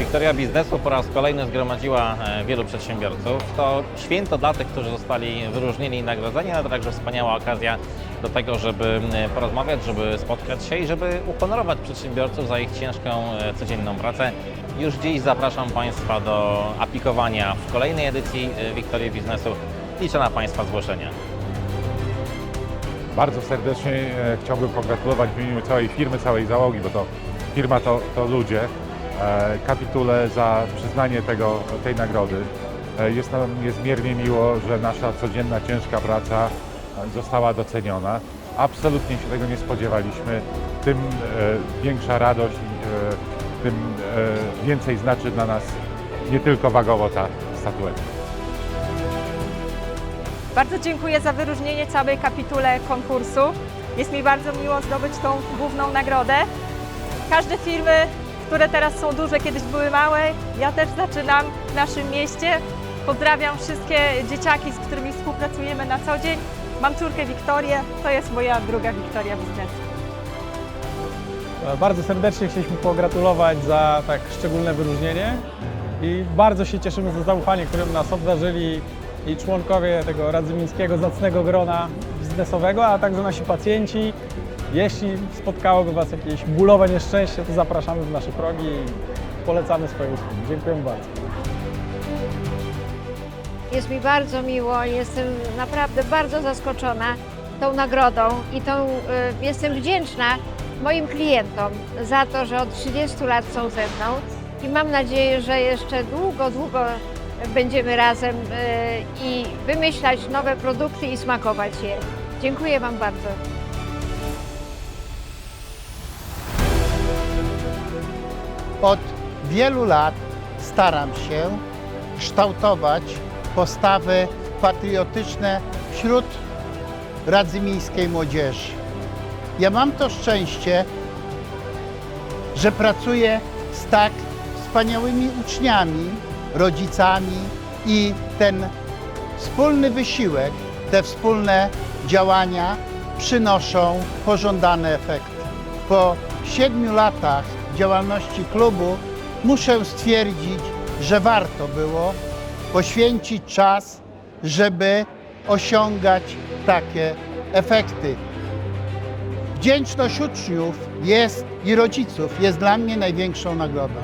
Wiktoria Biznesu po raz kolejny zgromadziła e, wielu przedsiębiorców. To święto dla tych, którzy zostali wyróżnieni i nagrodzeni, ale także wspaniała okazja do tego, żeby e, porozmawiać, żeby spotkać się i żeby uhonorować przedsiębiorców za ich ciężką, e, codzienną pracę. Już dziś zapraszam Państwa do aplikowania w kolejnej edycji Wiktorii Biznesu. Liczę na Państwa zgłoszenia. Bardzo serdecznie chciałbym pogratulować w imieniu całej firmy, całej załogi, bo to firma to, to ludzie, kapitule za przyznanie tego, tej nagrody. E, Jest nam niezmiernie miło, że nasza codzienna, ciężka praca e, została doceniona. Absolutnie się tego nie spodziewaliśmy. Tym e, większa radość, e, tym e, więcej znaczy dla nas nie tylko wagowo ta statuetka. Bardzo dziękuję za wyróżnienie całej kapitule konkursu. Jest mi bardzo miło zdobyć tą główną nagrodę. Każde firmy, które teraz są duże, kiedyś były małe. Ja też zaczynam w naszym mieście. Pozdrawiam wszystkie dzieciaki, z którymi współpracujemy na co dzień. Mam córkę Wiktorię, to jest moja druga Wiktoria biznesu. Bardzo serdecznie chcieliśmy pogratulować za tak szczególne wyróżnienie i bardzo się cieszymy za zaufanie, którym nas obdarzyli i członkowie tego radzymińskiego zacnego grona biznesowego, a także nasi pacjenci. Jeśli spotkałoby Was jakieś bólowe nieszczęście, to zapraszamy w nasze progi i polecamy swoje usługi. Dziękujemy bardzo. Jest mi bardzo miło, jestem naprawdę bardzo zaskoczona tą nagrodą i tą, y, jestem wdzięczna moim klientom za to, że od 30 lat są ze mną i mam nadzieję, że jeszcze długo, długo będziemy razem y, i wymyślać nowe produkty i smakować je. Dziękuję Wam bardzo. Od wielu lat staram się kształtować postawy patriotyczne wśród radzymińskiej młodzieży. Ja mam to szczęście, że pracuję z tak wspaniałymi uczniami, rodzicami i ten wspólny wysiłek, te wspólne działania przynoszą pożądane efekty. Po siedmiu latach działalności klubu muszę stwierdzić, że warto było poświęcić czas, żeby osiągać takie efekty. Wdzięczność uczniów jest i rodziców jest dla mnie największą nagrodą.